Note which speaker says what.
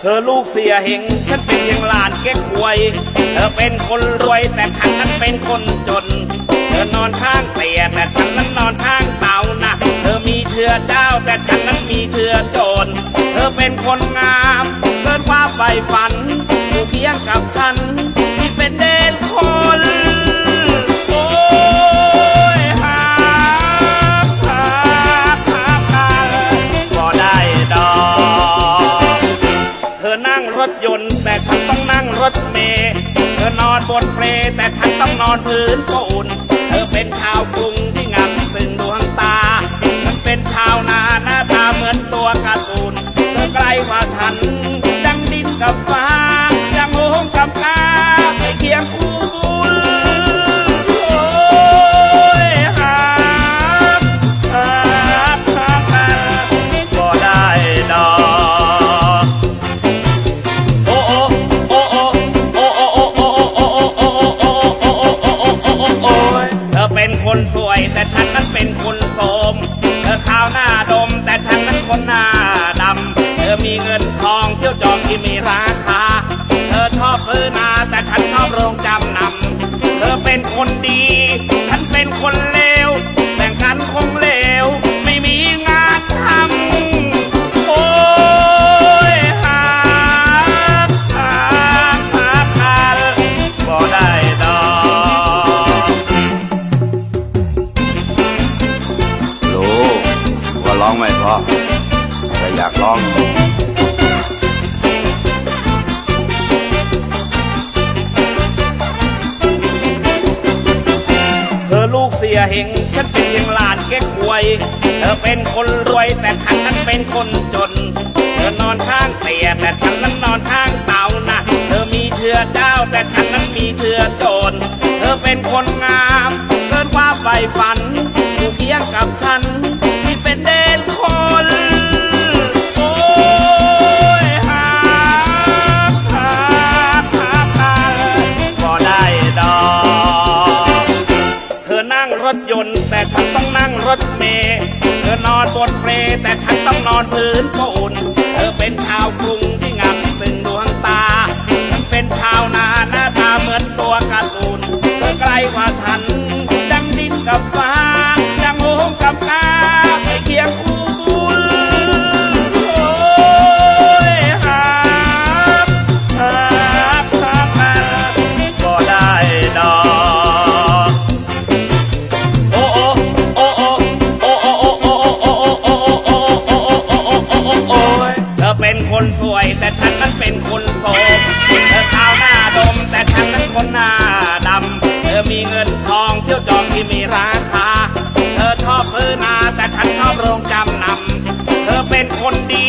Speaker 1: เธอลูกเสียเหงฉันเป็นยังหลานเก๊กหวย เธอเป็นคนรวยแต่ฉันนั้นเป็นคนจน เธอนอนข้างเตียงแต่ฉันนั้นนอนข้างเตานะ เธอมีเชื้อเจ้าแต่ฉันนั้นมีเชื้อโจร เธอเป็นคนงามเกินความใฝ่ฝั ถเมเธอนอนบนเปลแต่ฉันต้องนอนพื้นก็อุ่น เธอเป็นชาวกรุงที่งามซึ่งดวงตาฉันเป็นชาวนาหน้าตาเหมือนตัวการ์ตูนเธอไกลกว่าฉัน คนหน้าดำ เธอมีเงินทองเที่ยวจองที่มีราคา เธอชอบซื้อนาแต่ฉันชอบโรงจำนำ เธอเป็นคนดี ฉันเป็นคนเลว แต่งกันคงเลว ไม่มีงานทำ โอ้ยหาหาหาหาบ่ได้ดอก
Speaker 2: รู้ว่าร้องไม่เพราะ อยากร้อง
Speaker 1: เธอลูกเสียเฮงฉันเป็นเพียงหลานเก๊กหวย เธอเป็นคนรวยแต่ฉันนั้นเป็นคนจน เธอนอนข้างเตียแต่ฉันนั้นนอนข้างเตานะเธอมีเชื้อเจ้าแต่ฉันนั้นมีเชื้อโจร เธอเป็นคนงาม เกินความใฝ่ฝันอยู่เคียงกับฉัน เมเธอนอนบนเปลแต่ฉันต้องนอนพื้นปูนเธอเป็นชาวกรุงที่งามซึ่งดวงตาฉันเป็นชาวนาหน้าตาเหมือนตัวการ์ตูนเธอไกลกว่าฉัน ซื้อนาแต่ฉันชอบโรงจำนำ เธอเป็นคนดี